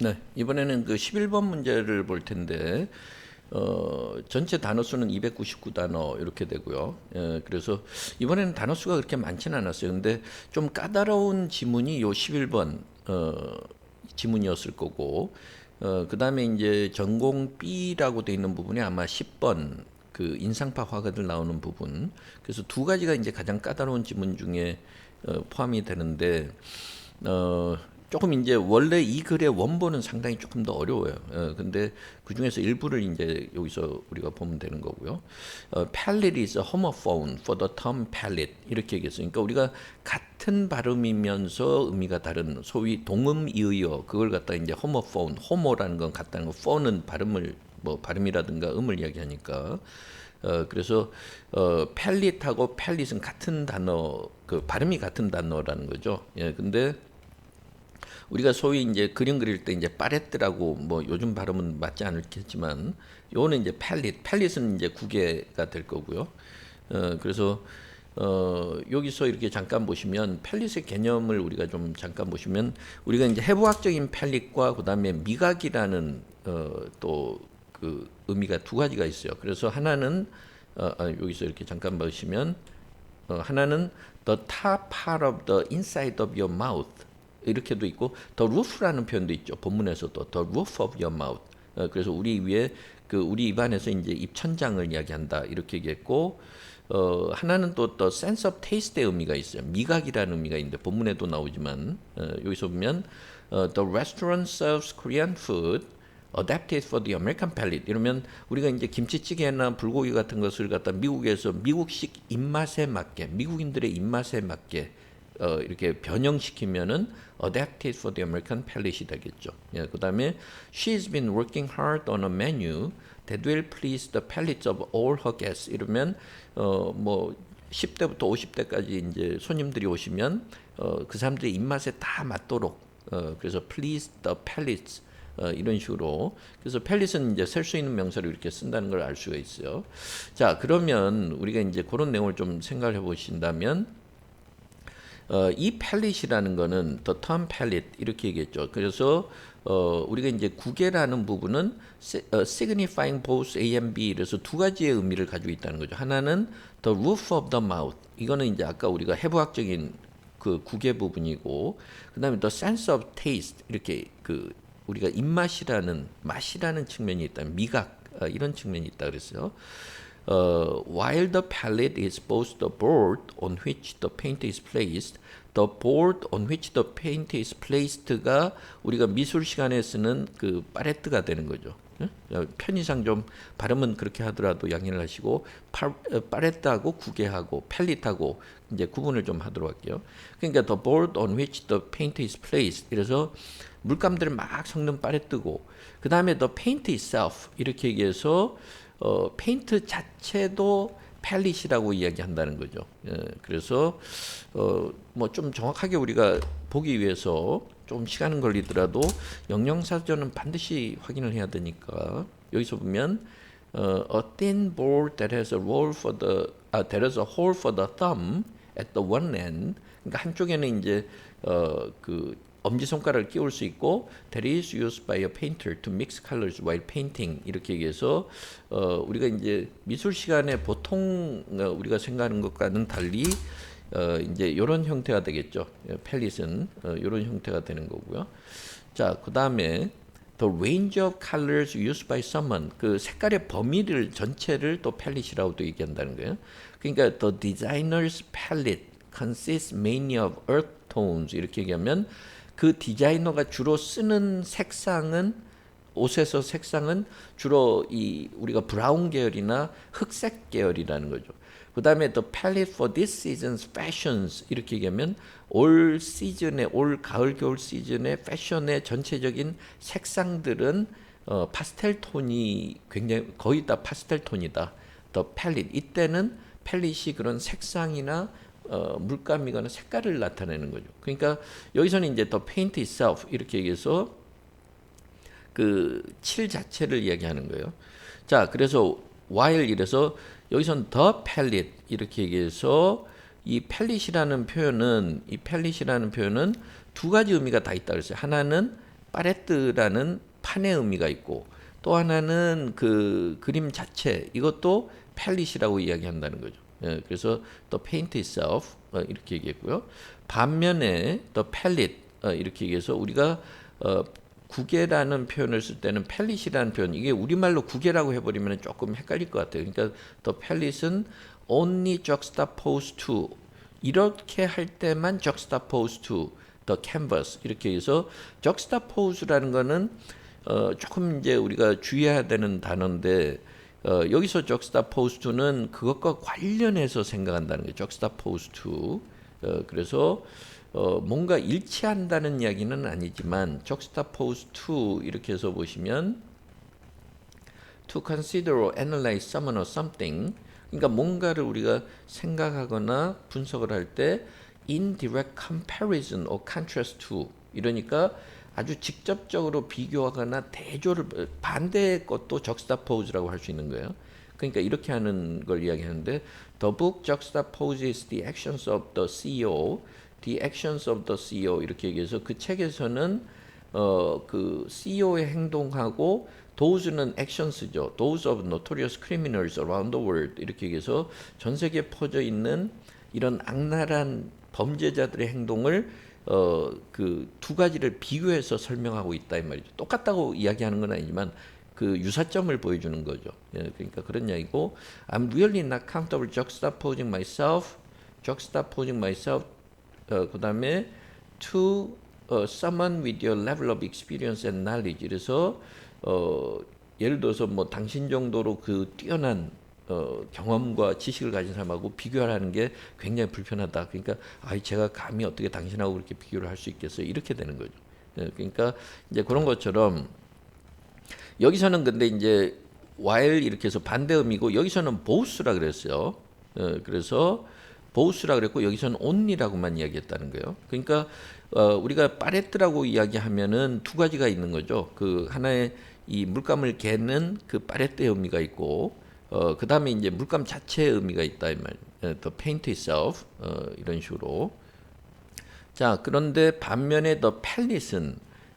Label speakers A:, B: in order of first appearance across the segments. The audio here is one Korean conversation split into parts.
A: 네, 이번에는 그 11번 문제를 볼 텐데 어, 전체 단어 수는 299 단어 이렇게 되고요. 예, 그래서 이번에는 단어 수가 그렇게 많지는 않았어요. 근데 좀 까다로운 지문이 요 11번 어, 지문이었을 거고 어, 그다음에 이제 전공 B라고 돼 있는 부분이 아마 10번 그 인상파 화가들 나오는 부분. 그래서 두 가지가 이제 가장 까다로운 지문 중에 어, 포함이 되는데 어, 조금 이제 원래 이 글의 원본은 상당히 조금 더 어려워요. 어, 근데 그 중에서 일부를 이제 여기서 우리가 보면 되는 거고요. 어, palate is a homophone for the term palate 이렇게 얘기했어요. 그러니까 우리가 같은 발음이면서 의미가 다른 소위 동음 이의어 그걸 갖다 이제 homophone, homo라는 건 같다는 거, phone은 발음을 뭐 발음이라든가 음을 이야기하니까. 어 그래서 어 팰릿하고 팰릿은 같은 단어 그 발음이 같은 단어라는 거죠. 예. 근데 우리가 소위 이제 그림 그릴 때 이제 파레트라고 뭐 요즘 발음은 맞지 않겠지만 요거는 이제 팔릿 팔릿은 이제 구개가 될 거고요. 어 그래서 어 여기서 이렇게 잠깐 보시면 팔릿의 개념을 우리가 좀 잠깐 보시면 우리가 이제 해부학적인 팔릿과 그다음에 미각이라는 어또 그 의미가 두 가지가 있어요. 그래서 하나는 어, 아, 여기서 이렇게 잠깐 보시면 어, 하나는 the top part of the inside of your mouth 이렇게도 있고 the roof라는 표현도 있죠. 본문에서도 the roof of your mouth. 어, 그래서 우리 위에 그 우리 입안에서 이제 입천장을 이야기한다 이렇게 얘기했고 어, 하나는 또 the sense of taste의 의미가 있어요. 미각이라는 의미가 있는데 본문에도 나오지만 어, 여기서 보면 어, the restaurant serves Korean food adapted for the American palate 이러면 우리가 이제 김치찌개나 불고기 같은 것을 갖다 미국에서 미국식 입맛에 맞게 미국인들의 입맛에 맞게 어, 이렇게 변형시키면은 adapted for the American palate이 되겠죠. 예, 그다음에 she's been working hard on a menu that will please the palates of all her guests 이러면 어뭐 10대부터 50대까지 이제 손님들이 오시면 어, 그 사람들의 입맛에 다 맞도록 어, 그래서 please the palates 어, 이런 식으로 그래서 팰릿은 이제 셀 수 있는 명사로 이렇게 쓴다는 걸 알 수가 있어요. 자 그러면 우리가 이제 그런 내용을 좀 생각해 보신다면 어, 이 팰릿이라는 거는 the term palette 이렇게 얘기했죠. 그래서 어, 우리가 이제 구개라는 부분은 어, signifying both A and B 그래서 두 가지의 의미를 가지고 있다는 거죠. 하나는 the roof of the mouth 이거는 이제 아까 우리가 해부학적인 그 구개 부분이고 그다음에 the sense of taste 이렇게 그 우리가 입맛이라는 맛이라는 측면이 있다. 미각 어, 이런 측면이 있다 그랬어요. 어, while the palette is both the board on which the paint is placed, the board on which the paint is placed가 우리가 미술 시간에 쓰는 그 파레트가 되는 거죠. 예? 편의상 좀 발음은 그렇게 하더라도 양해를 하시고 파, 어, 파레트하고 구개하고 팔릿하고 이제 구분을 좀 하도록 할게요. 그러니까 the board on which the paint is placed. 이래서 물감들을 막 섞는 파레트고 그 다음에 the paint itself 이렇게 얘기해서 어, 페인트 자체도 팔릿이라고 이야기한다는 거죠. 예, 그래서 어, 뭐 좀 정확하게 우리가 보기 위해서 좀 시간은 걸리더라도 영영사전은 반드시 확인을 해야 되니까 여기서 보면 어, a thin board that has a roll for the 아, that has a hole for the thumb at the one end. 그러니까 한쪽에는 이제 어, 그 엄지 손가락을 끼울 수 있고 that is used by a painter to mix colors while painting 이렇게 얘기해서 어, 우리가 이제 미술 시간에 보통 어, 우리가 생각하는 것과는 달리 어, 이제 이런 형태가 되겠죠. 팰릿은 어, 이런 형태가 되는 거고요. 자, 그 다음에 the range of colors used by someone 그 색깔의 범위를 전체를 또 팰릿이라고도 얘기한다는 거예요. 그러니까 the designer's palette consists mainly of earth tones 이렇게 얘기하면 그 디자이너가 주로 쓰는 색상은 옷에서 색상은 주로 이 우리가 브라운 계열이나 흑색 계열이라는 거죠. 그 다음에 the palette for this season's fashions 이렇게 얘기하면 올 시즌의 올 가을 겨울 시즌의 패션의 전체적인 색상들은 어, 파스텔 톤이 굉장히 거의 다 파스텔 톤이다. the palette 이때는 팰릿이 그런 색상이나 어, 물감이거나 색깔을 나타내는 거죠. 그러니까 여기서는 이제 the paint itself 이렇게 얘기해서 그 칠 자체를 이야기하는 거예요. 자, 그래서 while 이래서 여기선 the palette 이렇게 얘기해서 이 pallet이라는 표현은 이 pallet이라는 표현은 두 가지 의미가 다 있다 그랬어요. 하나는 파레트라는 판의 의미가 있고 또 하나는 그 그림 자체 이것도 팰릿이라고 이야기한다는 거죠. 예, 그래서 the paint itself 어, 이렇게 얘기했고요. 반면에 the palette 어, 이렇게 얘기해서 우리가 어, 구개라는 표현을 쓸 때는 팰릿이라는 표현 이게 우리말로 구개라고 해버리면 조금 헷갈릴 것 같아요. 그러니까 the palett은 only juxtaposed to 이렇게 할 때만 juxtaposed to the canvas 이렇게 해서 juxtapose라는 거는 어, 조금 이제 우리가 주의해야 되는 단어인데 어, 여기서 to는 그것과 관련해서 생각한다는 juxtapose to 어, 그래서 어, 뭔가 일치한다는 이야기는 아니지만 to 이렇게 해서 보시면 to consider or analyze someone or something 그러니까 뭔가를 우리가 생각하거나 분석을 할 때 indirect comparison or contrast to 이러니까 아주 직접적으로 비교하거나 대조를 반대의 것도 juxtapose라고 할 수 있는 거예요. 그러니까 이렇게 하는 걸 이야기하는데 the book juxtaposes the actions of the CEO, the actions of the CEO 이렇게 얘기해서 그 책에서는 어 그 CEO의 행동하고 those는 actions죠. those of notorious criminals around the world 이렇게 얘기해서 전 세계에 퍼져 있는 이런 악랄한 범죄자들의 행동을 어 그 두 가지를 비교해서 설명하고 있다 이 말이죠. 똑같다고 이야기하는 건 아니지만 그 유사점을 보여주는 거죠. 예, 그러니까 그런 이야기고 I'm really not comfortable juxtaposing myself, juxtaposing myself. 어, 그다음에 to 어, someone with your level of experience and knowledge. 그래서 어, 예를 들어서 뭐 당신 정도로 그 뛰어난 어, 경험과 지식을 가진 사람하고 비교하는 게 굉장히 불편하다. 그러니까 아, 제가 감히 어떻게 당신하고 그렇게 비교를 할 수 있겠어요? 이렇게 되는 거죠. 예, 그러니까 이제 그런 것처럼 여기서는 근데 이제 while 이렇게 해서 반대 의미고 여기서는 both라 그랬어요. 어, 그래서 both라 그랬고 여기서는 only라고만 이야기했다는 거예요. 그러니까 어, 우리가 파레트라고 이야기하면은 두 가지가 있는 거죠. 그 하나의 이 물감을 개는 그 파레트의 의미가 있고 어, 그 다음에 이제 물감 자체의 의미가 있다 이 말. 어, the paint itself 어, 이런 식으로. 자 그런데 반면에 the palett는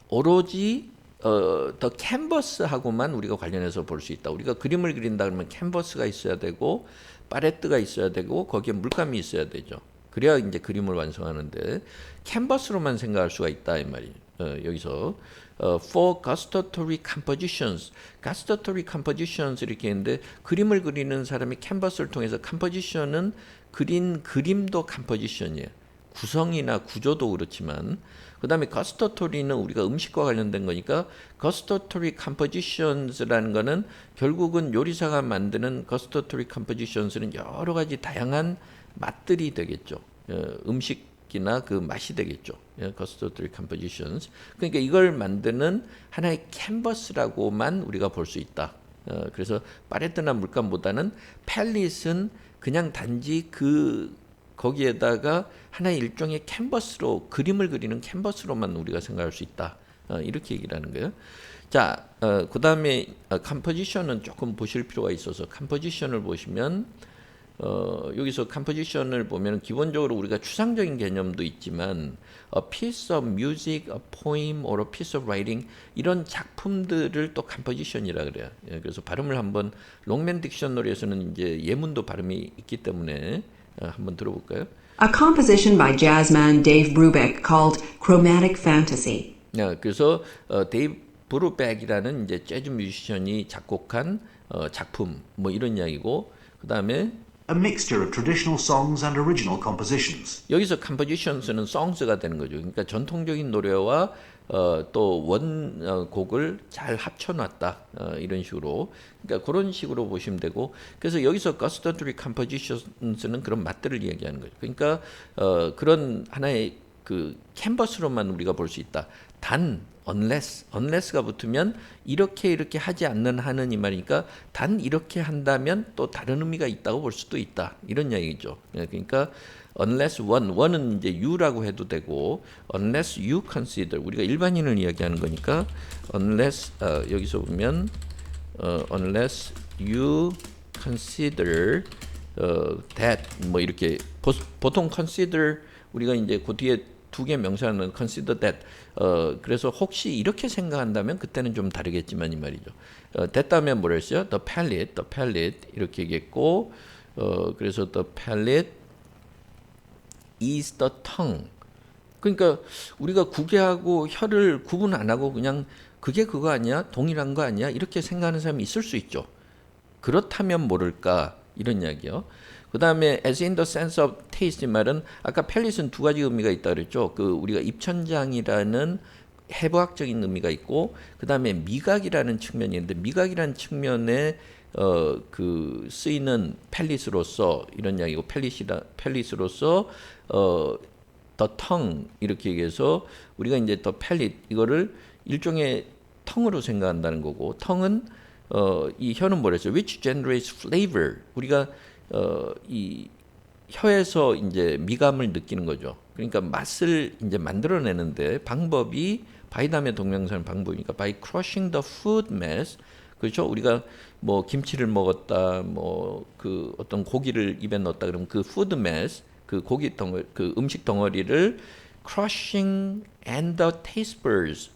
A: 오로지 어, 더 캔버스하고만 우리가 관련해서 볼 수 있다. 우리가 그림을 그린다 그러면 캔버스가 있어야 되고 파레트가 있어야 되고 거기에 물감이 있어야 되죠. 그래야 이제 그림을 완성하는데 캔버스로만 생각할 수가 있다 이 말이. 어, 여기서 어, for gustatory compositions, gustatory compositions 이렇게 했는데 그림을 그리는 사람이 캔버스를 통해서 composition은 그린 그림도 composition이에요. 구성이나 구조도 그렇지만 그 다음에 gustatory는 우리가 음식과 관련된 거니까 gustatory compositions라는 거는 결국은 요리사가 만드는 gustatory compositions는 여러 가지 다양한 맛들이 되겠죠. 어, 음식 이나 그 맛이 되겠죠. 예, gustatory compositions. 그러니까 이걸 만드는 하나의 캔버스라고만 우리가 볼 수 있다. 어, 그래서 파레트나 물감보다는 팰릿은 그냥 단지 그 거기에다가 하나의 일종의 캔버스로 그림을 그리는 캔버스로만 우리가 생각할 수 있다. 어, 이렇게 얘기를 하는 거예요. 자, 어, 그 다음에 어, 컴포지션은 조금 보실 필요가 있어서 컴포지션을 보시면 어, 여기서 컴포지션을 보면 기본적으로 우리가 추상적인 개념도 있지만 a piece of music, a poem, or a piece of writing 이런 작품들을 또 컴포지션이라 그래요. 예, 그래서 발음을 한번 롱맨 딕셔너리에서는 이제 예문도 발음이 있기 때문에 어, 한번 들어볼까요?
B: A composition by jazzman Dave Brubeck called Chromatic Fantasy.
A: 야, 그래서 어, 데이브 브루백이라는 이제 재즈 뮤지션이 작곡한 어, 작품 뭐 이런 이야기고 그 다음에
C: a mixture of traditional songs and original compositions.
A: 여기서 compositions는 songs가 되는 거죠. 그러니까 전통적인 노래와 어, 또원 어, 곡을 잘 합쳐놨다 어, 이런 식으로 그러니까 그런 식으로 보시면 되고 그래서 여기서 gustatory compositions는 그런 맛들을 이야기하는 거죠. 그러니까 어, 그런 하나의 그 캔버스로만 우리가 볼 수 있다. 단 unless unless가 붙으면 이렇게 이렇게 하지 않는 하는 이 말이니까 단 이렇게 한다면 또 다른 의미가 있다고 볼 수도 있다 이런 이야기죠. 예, 그러니까 unless one one은 이제 you라고 해도 되고 unless you consider 우리가 일반인을 이야기하는 거니까 unless 어, 여기서 보면 어, unless you consider 어, that 뭐 이렇게 보, 보통 consider 우리가 이제 그 뒤에 두 개 명사는 consider that. 어, 그래서 혹시 이렇게 생각한다면 그때는 좀 다르겠지만 이 말이죠. 어, 됐다면 뭐라 했어요? The palate, the palate 이렇게 얘기했고, 어, 그래서 the palate is the tongue. 그러니까 우리가 구개하고 혀를 구분 안 하고 그냥 그게 그거 아니야? 동일한 거 아니야? 이렇게 생각하는 사람이 있을 수 있죠. 그렇다면 모를까 이런 이야기요. 그 다음에 as in the sense of taste 이 말은 아까 팰릿은 두 가지 의미가 있다 그랬죠. 그 우리가 입천장이라는 해부학적인 의미가 있고 그 다음에 미각이라는 측면이 있는데 미각이라는 측면에 어 그 쓰이는 팰릿으로서 이런 이야기고 팰릿이라 팰릿으로서 어 the 이렇게 얘기해서 우리가 이제 the palate 이거를 일종의 tongue로 생각한다는 거고 tongue은 어, 이 혀는 뭐랬죠? Which generates flavor. 우리가 어, 이 혀에서 이제 미감을 느끼는 거죠. 그러니까 맛을 이제 만들어내는데 방법이 바이담의 동명사는 방법이니까 by crushing the food mass 그렇죠? 우리가 뭐 김치를 먹었다, 뭐 그 어떤 고기를 입에 넣었다 그러면 그 food mass 그 고기 덩어리, 그 음식 덩어리를 crushing and the taste buds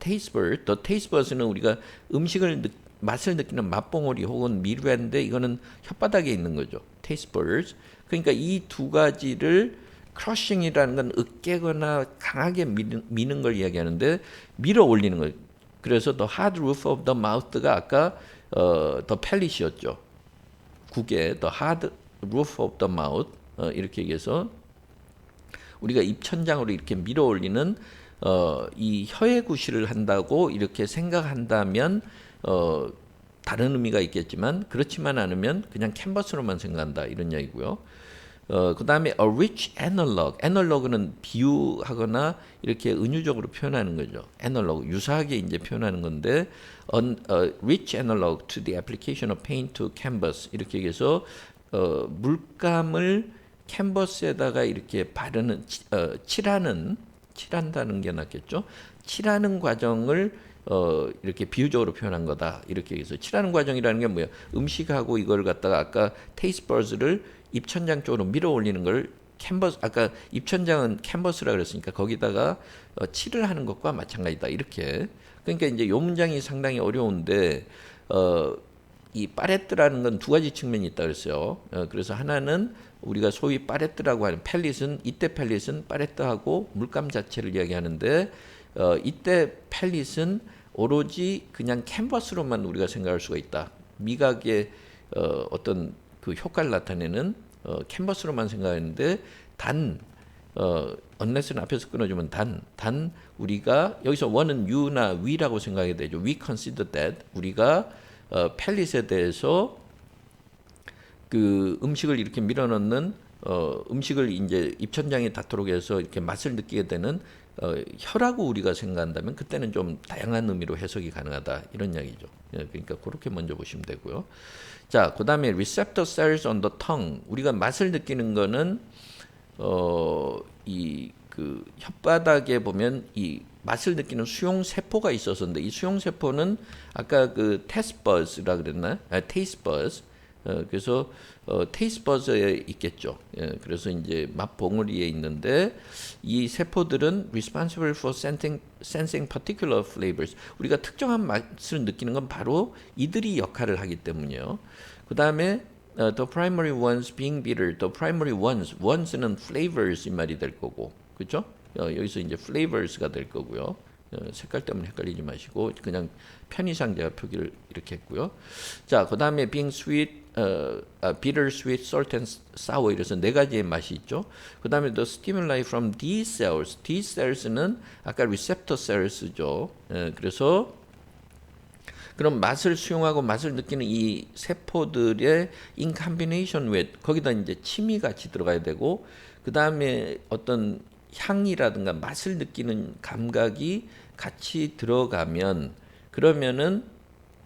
A: taste bud, the taste buds는 우리가 음식을 느, 맛을 느끼는 맛봉오리 혹은 미르인데 이거는 혓바닥에 있는 거죠. taste. 그러니까 이 두 가지를 crushing이라는 건 으깨거나 강하게 미는, 미는 걸 이야기하는데 밀어 올리는 거예요. 그래서 the hard of the mouth가 아까 어, the palate이었죠. 국의 the hard roof 어, 이렇게 얘기해서 우리가 입천장으로 이렇게 밀어 올리는 어, 이 혀의 구실을 한다고 이렇게 생각한다면 어, 다른 의미가 있겠지만 그렇지만 않으면 그냥 캔버스로만 생각한다 이런 이야기고요. 어, 그 다음에 a rich analog. analog는 비유하거나 이렇게 은유적으로 표현하는 거죠. analog, 유사하게 이제 표현하는 건데, a, a rich analog to the application of paint to canvas. 이렇게 얘기해서, 어, 물감을 캔버스에다가 이렇게 바르는, 치- 어, 칠하는, 칠한다는 게 낫겠죠. 칠하는 과정을 어, 이렇게 비유적으로 표현한 거다. 이렇게 해서 칠하는 과정이라는 게 뭐야? 음식하고 이걸 갖다가 아까 테이스트 버즈를 입천장 쪽으로 밀어 올리는 걸 캔버스 아까 입천장은 캔버스라 그랬으니까 거기다가 어, 칠을 하는 것과 마찬가지다. 이렇게. 그러니까 이제 요 문장이 상당히 어려운데 어, 이 파레트라는 건 두 가지 측면이 있다 그랬어요. 어, 그래서 하나는 우리가 소위 파레트라고 하는 팰릿은 이때 팰릿은 파레트하고 물감 자체를 이야기하는데 어, 이때 팰릿은 오로지 그냥 캔버스로만 우리가 생각할 수가 있다. 미각의 어, 어떤 그 효과를 나타내는 어, 캔버스로만 생각하는데 단 어, unless는 앞에서 끊어주면 단, 단 우리가 여기서 원은 you나 we라고 생각해야 되죠. We consider that 우리가 어, 팰릿에 대해서 그 음식을 이렇게 밀어넣는 어, 음식을 이제 입천장에 닿도록 해서 이렇게 맛을 느끼게 되는 어, 혀라고 우리가 생각한다면 그때는 좀 다양한 의미로 해석이 가능하다 이런 이야기죠. 예, 그러니까 그렇게 먼저 보시면 되고요. 자, 그다음에 receptor cells on the tongue 우리가 맛을 느끼는 거는 어, 이 그 혓바닥에 보면 이 맛을 느끼는 수용 세포가 있었는데 이 수용 세포는 아까 그 taste buds라 그랬나? 아, buds. 어, 그래서 어, 테이스 버즈에 있겠죠. 예, 그래서 이제 맛 봉우리에 있는데 이 세포들은 responsible for sensing, sensing particular flavors. 우리가 특정한 맛을 느끼는 건 바로 이들이 역할을 하기 때문이요. 그 다음에 어, the primary ones being bitter. The primary ones, ones는 flavors 이 말이 될 거고, 그렇죠? 어, 여기서 이제 flavors가 될 거고요. 어, 색깔 때문에 헷갈리지 마시고 그냥 편의상 제가 표기를 이렇게 했고요. 자, 그 다음에 being sweet, 어, 아, bitter, sweet, salt and sour 이래서 네 가지의 맛이 있죠. 그 다음에 the stimuli from these cells, these cells는 아까 receptor cells죠. 예, 그래서 그럼 맛을 수용하고 맛을 느끼는 이 세포들의 in combination with 거기다 이제 침이 같이 들어가야 되고 그 다음에 어떤 향이라든가 맛을 느끼는 감각이 같이 들어가면 그러면은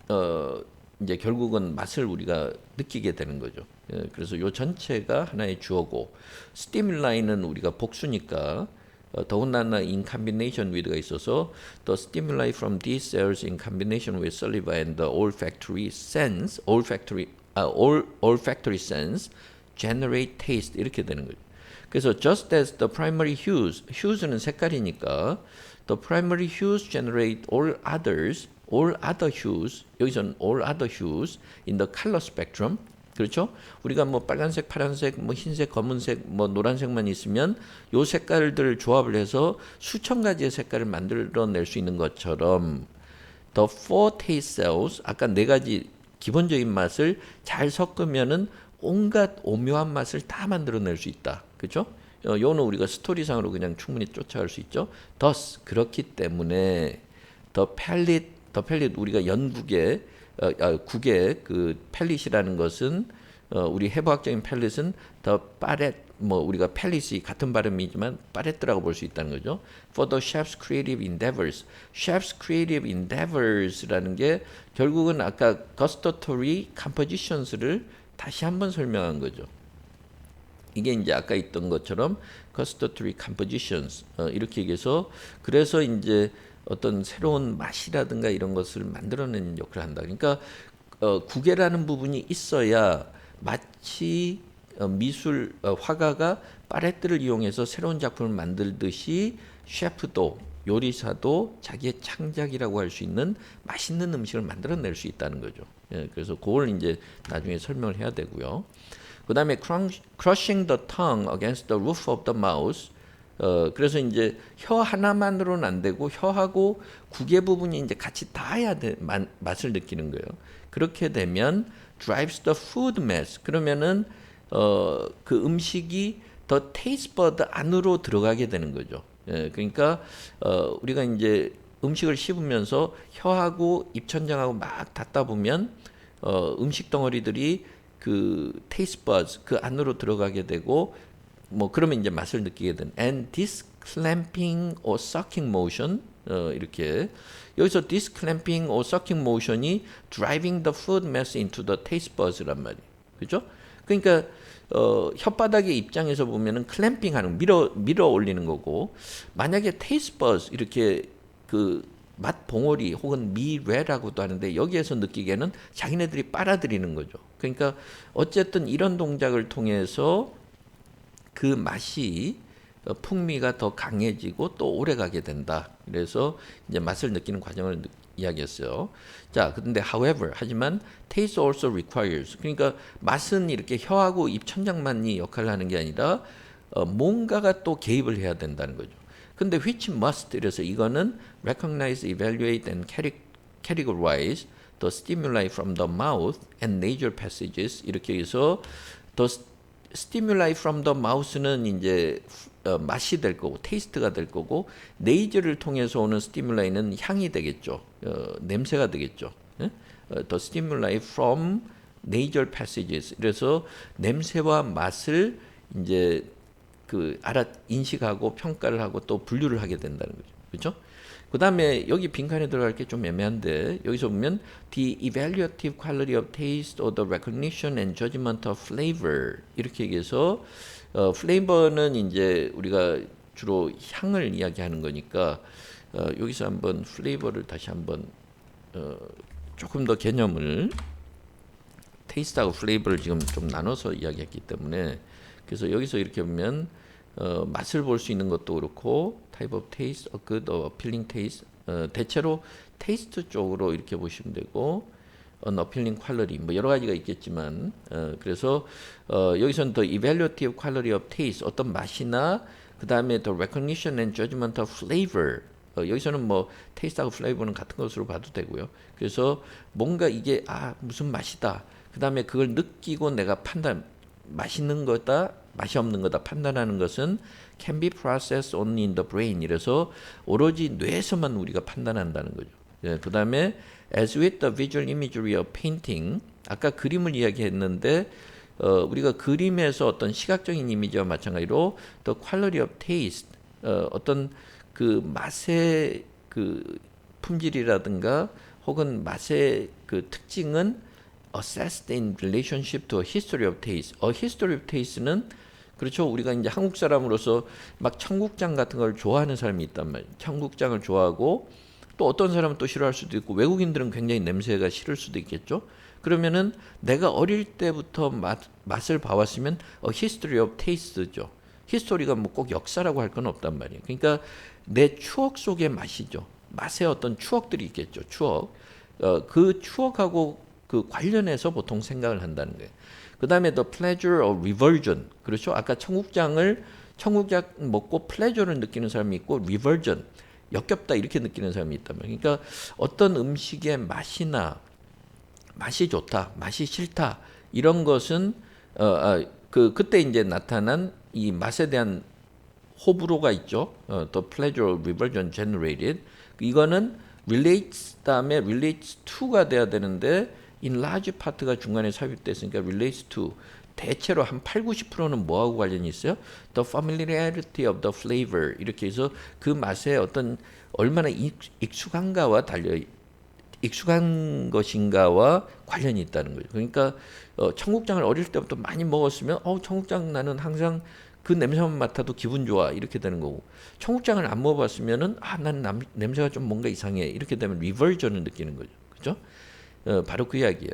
A: 어 이제 결국은 맛을 우리가 느끼게 되는 거죠. 예, 그래서 요 전체가 하나의 주어고 스티뮬라이는 우리가 복수니까 어, 더군다나 in combination with가 있어서 the stimuli from these cells in combination with saliva and the olfactory sense, olfactory, 아, ol, olfactory sense generate taste 이렇게 되는 거죠. 그래서 just as the primary hues, hues는 색깔이니까 the primary hues generate all others, all other hues. 여기서는 all other hues in the color spectrum. 그렇죠? 우리가 뭐 빨간색, 파란색, 뭐 흰색, 검은색, 뭐 노란색만 있으면 요 색깔들을 조합을 해서 수천 가지의 색깔을 만들어낼 수 있는 것처럼 the four taste cells 아까 네 가지 기본적인 맛을 잘 섞으면은 온갖 오묘한 맛을 다 만들어낼 수 있다. 그렇죠? 어, 요는 우리가 스토리상으로 그냥 충분히 쫓아갈 수 있죠. thus 그렇기 때문에 the palette, the palette 우리가 연국의 어, 아, 국의 그 팰릿이라는 것은 어, 우리 해부학적인 팰릿은 the palette 뭐 우리가 팰릿이 같은 발음이지만 파레트라고 볼 수 있다는 거죠. For the chef's creative endeavors, chef's creative endeavors라는 게 결국은 아까 gustatory compositions를 다시 한번 설명한 거죠. 이게 이제 아까 있던 것처럼 gustatory compositions 어, 이렇게 얘기해서 그래서 이제 어떤 새로운 맛이라든가 이런 것을 만들어내는 역할을 한다. 그러니까 어, 구개라는 부분이 있어야 마치 어, 미술 어, 화가가 파레트를 이용해서 새로운 작품을 만들듯이 셰프도 요리사도 자기의 창작이라고 할 수 있는 맛있는 음식을 만들어낼 수 있다는 거죠. 예, 그래서 그걸 이제 나중에 설명을 해야 되고요. 그 다음에 crushing the tongue against the roof of the mouth. 어, 그래서 이제 혀 하나만으로는 안 되고 혀하고 구개 부분이 이제 같이 닿아야 돼, 맛, 맛을 느끼는 거예요. 그렇게 되면 drives the food mass. 그러면은 어, 그 음식이 더 taste bud 안으로 들어가게 되는 거죠. 예, 그러니까 어, 우리가 이제 음식을 씹으면서 혀하고 입천장하고 막 닿다 보면 어, 음식 덩어리들이 그 taste buds 그 안으로 들어가게 되고 뭐 그러면 이제 맛을 느끼게 되는 and this clamping or sucking motion 어, 이렇게 여기서 this clamping or sucking motion이 driving the food mass into the taste buds란 말이에요. 그죠? 그러니까 어, 혓바닥의 입장에서 보면은 클램핑 하는 밀어 밀어 올리는 거고 만약에 테이스 버스 이렇게 그 맛 봉오리 혹은 미뢰라고도 하는데 여기에서 느끼기에는 자기네들이 빨아들이는 거죠. 그러니까 어쨌든 이런 동작을 통해서 그 맛이 어, 풍미가 더 강해지고 또 오래 가게 된다. 그래서 이제 맛을 느끼는 과정을 느- 이야기했어요. 자, 근데 however 하지만 taste also requires 그러니까 맛은 이렇게 혀하고 입 천장만이 역할을 하는 게 아니라 어, 뭔가가 또 개입을 해야 된다는 거죠. 근데 which must 이래서 이거는 recognize, evaluate and cate- categorize the stimuli from the mouth and nasal passages 이렇게 해서 the stimuli from the mouth는 이제 어, 맛이 될 거고 테이스트가 될 거고 네이저를 통해서 오는 스티뮬라이는 향이 되겠죠. 어, 냄새가 되겠죠. 예? 어, the stimuli from nasal passages. 그래서 냄새와 맛을 이제 그 알아 인식하고 평가를 하고 또 분류를 하게 된다는 거죠. 그렇죠? 그 다음에 여기 빈칸에 들어갈 게 좀 애매한데 여기서 보면 the evaluative quality of taste or the recognition and judgment of flavor 이렇게 얘기해서 어, flavor는 이제 우리가 주로 향을 이야기하는 거니까 어, 여기서 한번 flavor를 다시 한번 어, 조금 더 개념을 테이스트하고 플레이버를 지금 좀 나눠서 이야기했기 때문에 그래서 여기서 이렇게 보면 어, 맛을 볼 수 있는 것도 그렇고 type of taste, a good or appealing taste 어, 대체로 테이스트 쪽으로 이렇게 보시면 되고 an appealing quality 뭐 여러 가지가 있겠지만 어, 그래서 어, 여기서는 the evaluative quality of taste 어떤 맛이나 그 다음에 the recognition and judgment of flavor 어, 여기서는 뭐 테이스트하고 플레이버는 같은 것으로 봐도 되고요. 그래서 뭔가 이게 아 무슨 맛이다. 그 다음에 그걸 느끼고 내가 판단 맛있는 거다 맛이 없는 거다 판단하는 것은 can be processed only in the brain 이래서 오로지 뇌에서만 우리가 판단한다는 거죠. 예, 그 다음에 as with the visual imagery of painting 아까 그림을 이야기했는데 어, 우리가 그림에서 어떤 시각적인 이미지와 마찬가지로 the quality of taste 어, 어떤 그 맛의 그 품질이라든가 혹은 맛의 그 특징은 assessed in relationship to a history of taste. A history of taste는 그렇죠. 우리가 이제 한국 사람으로서 막 청국장 같은 걸 좋아하는 사람이 있단 말이에요. 청국장을 좋아하고 또 어떤 사람은 또 싫어할 수도 있고 외국인들은 굉장히 냄새가 싫을 수도 있겠죠. 그러면은 내가 어릴 때부터 맛, 맛을 봐왔으면 a history of taste죠. 히스토리가 뭐 꼭 역사라고 할 건 없단 말이에요. 그러니까 내 추억 속의 맛이죠. 맛의 어떤 추억들이 있겠죠. 추억. 어, 그 추억하고 그 관련해서 보통 생각을 한다는 거예요. 그 다음에 the pleasure of reversion. 그렇죠. 아까 청국장을 청국장 먹고 플레저를 느끼는 사람이 있고 reversion. 역겹다 이렇게 느끼는 사람이 말이에요. 그러니까 어떤 음식의 맛이나 맛이 좋다, 맛이 싫다 이런 것은 어, 아, 그 그때 이제 나타난 이 맛에 대한 호불호가 있죠. 어, the pleasure of reversion generated 이거는 relates 다음에 relates to가 돼야 되는데 in large part가 중간에 삽입됐으니까 relates to 대체로 한 8, 90%는 뭐하고 관련이 있어요? The familiarity of the flavor 이렇게 해서 그 맛에 어떤 얼마나 익, 익숙한가와 달려 익숙한 것인가와 관련이 있다는 거죠. 그러니까 어, 청국장을 어릴 때부터 많이 먹었으면 어 청국장 나는 항상 그 냄새만 맡아도 기분 좋아 이렇게 되는 거고 청국장을 안 먹어봤으면은 아난 냄새가 좀 뭔가 이상해 이렇게 되면 리버전을 느끼는 거죠. 그죠? 어, 바로 그 이야기예요.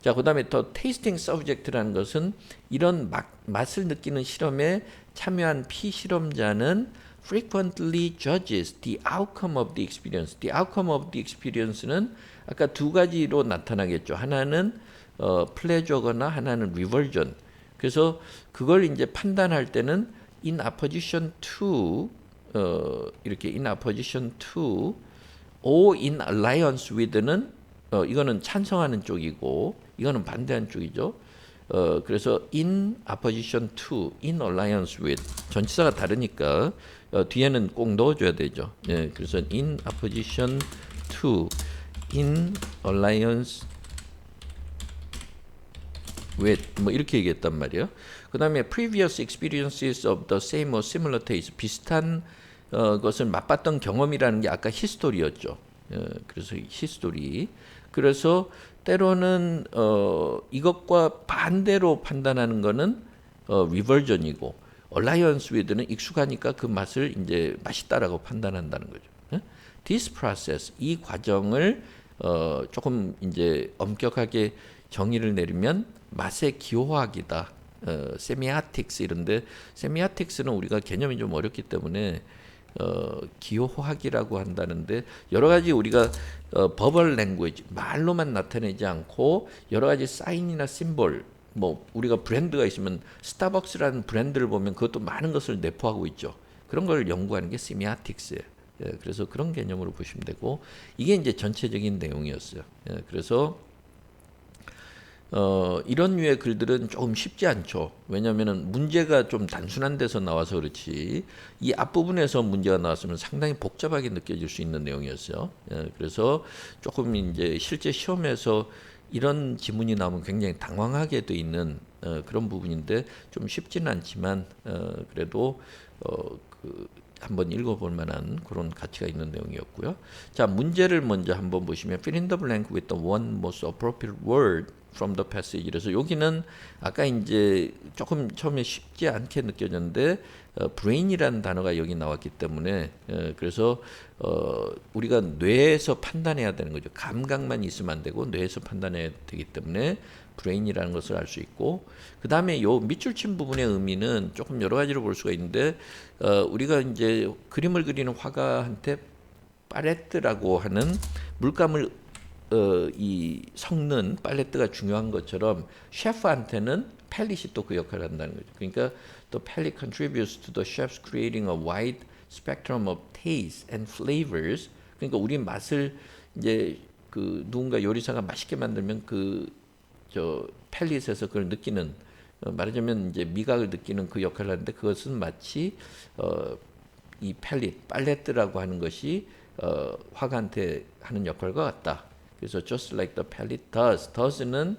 A: 자, 그다음에 더 테이스팅 서브젝트라는 것은 이런 맛, 맛을 느끼는 실험에 참여한 피실험자는 frequently judges the outcome of the experience. The outcome of the experience는 아까 두 가지로 나타나겠죠. 하나는 어, pleasure거나 하나는 reversion. 그래서 그걸 이제 판단할 때는 in opposition to 어, 이렇게 in opposition to or in alliance with는 어, 이거는 찬성하는 쪽이고 이거는 반대하는 쪽이죠. 어, 그래서 in opposition to, in alliance with 전치사가 다르니까 어, 뒤에는 꼭 넣어줘야 되죠. 예, 그래서 in opposition to, in alliance with 뭐 이렇게 얘기했단 말이에요. 그 다음에 previous experiences of the same or similar taste 비슷한 어, 것을 맛봤던 경험이라는 게 아까 히스토리였죠. 어, 그래서 히스토리. 그래서 때로는 어, 이것과 반대로 판단하는 거는 어, 리버전이고 얼라이언스 위드는 익숙하니까 그 맛을 이제 맛있다라고 판단한다는 거죠. 예? This process 이 과정을 어, 조금 이제 엄격하게 정의를 내리면 맛의 기호학이다. 어, 세미아틱스 이런데 세미아틱스는 우리가 개념이 좀 어렵기 때문에 어, 기호학이라고 한다는데 여러 가지 우리가 어, 버벌 랭귀지 말로만 나타내지 않고 여러 가지 사인이나 심볼 뭐 우리가 브랜드가 있으면 스타벅스라는 브랜드를 보면 그것도 많은 것을 내포하고 있죠. 그런 걸 연구하는 게 세미아틱스예요. 예, 그래서 그런 개념으로 보시면 되고 이게 이제 전체적인 내용이었어요. 예, 그래서 어, 이런 류의 글들은 조금 쉽지 않죠. 왜냐하면 문제가 좀 단순한 데서 나와서 그렇지 이 앞부분에서 문제가 나왔으면 상당히 복잡하게 느껴질 수 있는 내용이었어요. 예, 그래서 조금 이제 실제 시험에서 이런 지문이 나오면 굉장히 당황하게 돼 있는 어, 그런 부분인데 좀 쉽지는 않지만 어, 그래도 어, 그 한번 읽어볼 만한 그런 가치가 있는 내용이었고요. 자 문제를 먼저 한번 보시면 fill in the blank with the one most appropriate word from the passage. 그래서 여기는 아까 이제 조금 처음에 쉽지 않게 느껴졌는데 어, brain이라는 단어가 여기 나왔기 때문에 어, 그래서 어, 우리가 뇌에서 판단해야 되는 거죠. 감각만 있으면 안 되고 뇌에서 판단해야 되기 때문에 brain이라는 것을 알 수 있고 그 다음에 요 밑줄 친 부분의 의미는 조금 여러 가지로 볼 수가 있는데 어, 우리가 이제 그림을 그리는 화가한테 파레트라고 하는 물감을 어, 이 섞는 팔레트가 중요한 것처럼 셰프한테는 팰릿이 또 그 역할을 한다는 거죠. 그러니까 the palette contributes to the chef's creating a wide spectrum of tastes and flavors. 그러니까 우리 맛을 이제 그 누군가 요리사가 맛있게 만들면 그 저 팰릿에서 그걸 느끼는 어, 말하자면 이제 미각을 느끼는 그 역할을 하는데 그것은 마치 어, 이 팰릿 팔레트라고 하는 것이 어, 화가한테 하는 역할과 같다. 그래서 just like the palette does. does는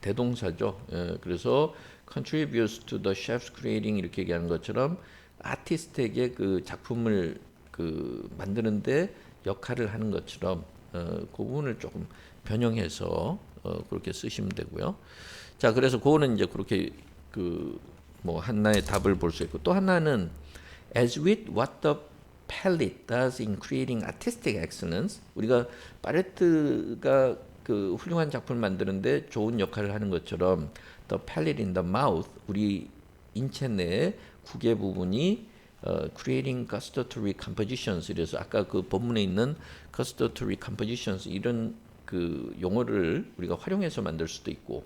A: 대동사죠. 예, 그래서 contributes to the chef's creating 이렇게 얘기하는 것처럼 아티스트에게 그 작품을 그 만드는데 역할을 하는 것처럼 어, 그 부분을 조금 변형해서 어, 그렇게 쓰시면 되고요. 자, 그래서 그거는 이제 그렇게 그뭐 하나의 답을 볼 수 있고 또 하나는 as with what the palette does in creating artistic excellence. 우리가 파레트가 그 훌륭한 작품을 만드는데 좋은 역할을 하는 것처럼 the palette in the mouth 우리 인체 내 구개 부분이 어, creating gustatory compositions 그래서 아까 그 본문에 있는 gustatory compositions 이런 그 용어를 우리가 활용해서 만들 수도 있고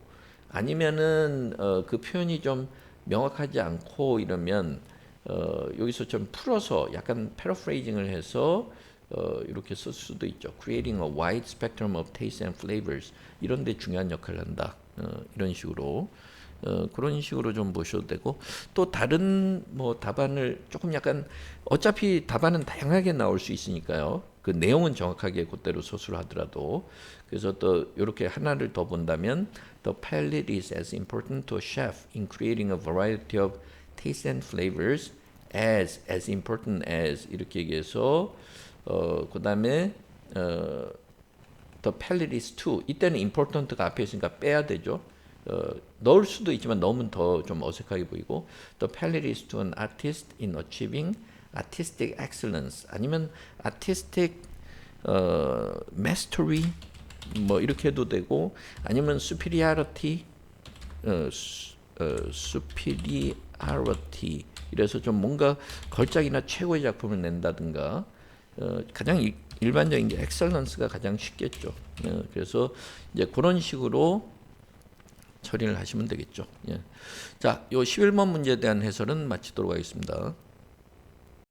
A: 아니면은 어, 그 표현이 좀 명확하지 않고 이러면 어, 여기서 좀 풀어서 약간 패러프레이징을 해서 어, 이렇게 쓸 수도 있죠. Creating a wide spectrum of tastes and flavors 이런 데 중요한 역할을 한다. 어, 이런 식으로 어, 그런 식으로 좀 보셔도 되고 또 다른 뭐 답안을 조금 약간 어차피 답안은 다양하게 나올 수 있으니까요. 그 내용은 정확하게 그대로 서술을 하더라도 그래서 또 이렇게 하나를 더 본다면 the palate is as important to a chef in creating a variety of tastes and flavors as as important as 이렇게 얘기해서 어 그다음에 어 the palate is too 이때는 important가 앞에 있으니까 빼야 되죠. 어, 넣을 수도 있지만 넣으면 더 좀 어색하게 보이고 the palate is to an artist in achieving artistic excellence 아니면 artistic 어, mastery 뭐 이렇게 해도 되고 아니면 superiority 어, 수- 어, superiority 이래서 좀 뭔가 걸작이나 최고의 작품을 낸다든가 어, 가장 일, 일반적인 게 excellence가 가장 쉽겠죠. 어, 그래서 이제 그런 식으로 처리를 하시면 되겠죠. 예. 자, 요 11번 문제에 대한 해설은 마치도록 하겠습니다.